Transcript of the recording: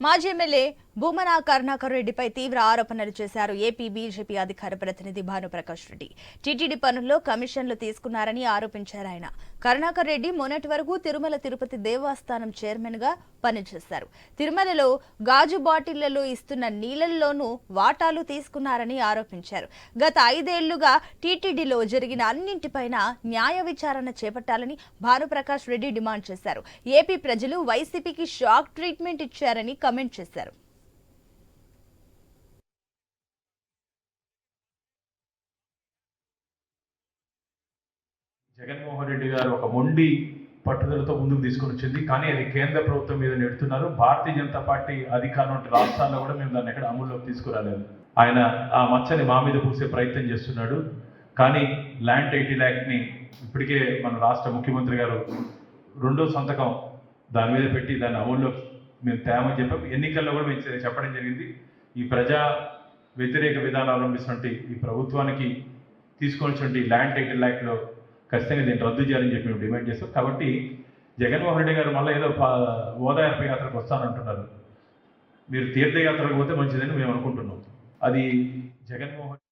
మాజీ MLA Bhumana Karunakar రెడ్డిపై తీవ్ర ఆరోపణలు చేశారు ఏపీ బీజేపీ అధికార ప్రతినిధి భానుప్రకాష్ రెడ్డి. టీటీడీ పనుల్లో కమిషన్లు తీసుకున్నారని ఆరోపించారు ఆయన. కరుణాకర్ రెడ్డి మొన్నటి వరకు తిరుమల తిరుపతి దేవస్థానం చైర్మన్గా పనిచేశారు. తిరుమలలో గాజు బాటిళ్ళలో ఇస్తున్న నీళ్ళలోనూ వాటాలు తీసుకున్నారని ఆరోపించారు. గత ఐదేళ్ళుగా టీటీడీలో జరిగిన అన్నింటిపైన న్యాయ విచారణ చేపట్టాలని భానుప్రకాష్ రెడ్డి డిమాండ్ చేశారు. ఏపీ ప్రజలు వైసీపీకి షాక్ ట్రీట్మెంట్ ఇచ్చారని కమెంట్ చేశారు. జగన్మోహన్ రెడ్డి గారు ఒక మొండి పట్టుదలతో ముందుకు తీసుకొని వచ్చింది. కానీ అది కేంద్ర ప్రభుత్వం మీద నెడుతున్నారు. భారతీయ జనతా పార్టీ అధికారం వంటి రాష్ట్రాల్లో కూడా మేము దాన్ని ఎక్కడ అమల్లోకి తీసుకురాలేదు. ఆయన ఆ మచ్చని మా మీద పూసే ప్రయత్నం చేస్తున్నాడు. కానీ ల్యాండ్ టైటిల్ యాక్ట్ని ఇప్పటికే మన రాష్ట్ర ముఖ్యమంత్రి గారు రెండో సంతకం దాని మీద పెట్టి దాన్ని అమల్లో మేము తేమని చెప్పాం. ఎన్నికల్లో కూడా మేము చెప్పడం జరిగింది. ఈ ప్రజా వ్యతిరేక విధానాలు అవలంబిస్తున్నటువంటి ఈ ప్రభుత్వానికి తీసుకొని ల్యాండ్ టైటిల్ యాక్ట్లో ఖచ్చితంగా దీన్ని రద్దు చేయాలని చెప్పి మేము డిమాండ్ చేస్తాం. కాబట్టి జగన్మోహన్ రెడ్డి గారు మళ్ళీ ఏదో పా- ఓదార్పు యాత్రకు వస్తానంటున్నారు. మీరు తీర్థయాత్రకు పోతే మంచిదని మేము అనుకుంటున్నాం. అది జగన్మోహన్